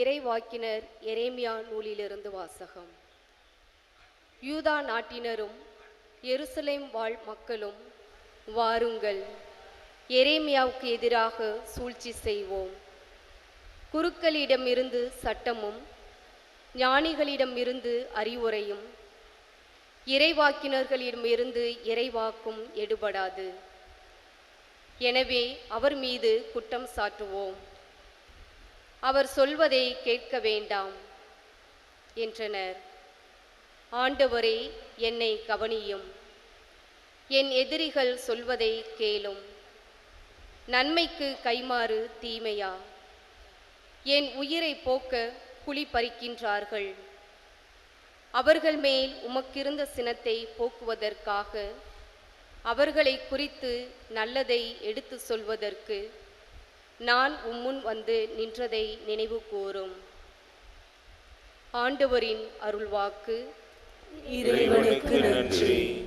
இறைவாக்கினர் எரேமியா நூலிலிருந்து வாசகம். யூதா நாட்டினரும் எருசலேம் வாழ் மக்களும் வாருங்கள். எரேமியாவுக்கு எதிராக சூழ்ச்சி செய்வோம். குருக்களிடமிருந்து சட்டமும் ஞானிகளிடமிருந்து அறிவுரையும் இறைவாக்கினர்களிடமிருந்து இறைவாக்கும் எடுபடாது. எனவே அவர் மீது குற்றம் சாட்டுவோம். அவர் சொல்வதை கேட்க வேண்டாம் என்றனர். ஆண்டவரே என்னை கவனியும். என் எதிரிகள் சொல்வதை கேளும். நன்மைக்கு கைமாறு தீமையா? என் உயிரை போக்க குழி பறிக்கின்றார்கள். அவர்கள் மேல் உமக்கிருந்த சினத்தை போக்குவதற்காக அவர்களை குறித்து நல்லதை எடுத்து சொல்வதற்கு நான் உம்முன் வந்து நின்றதை நினைவு கூறும். ஆண்டவரின் அருள்வாக்கு இறைவனுக்கு நன்றி.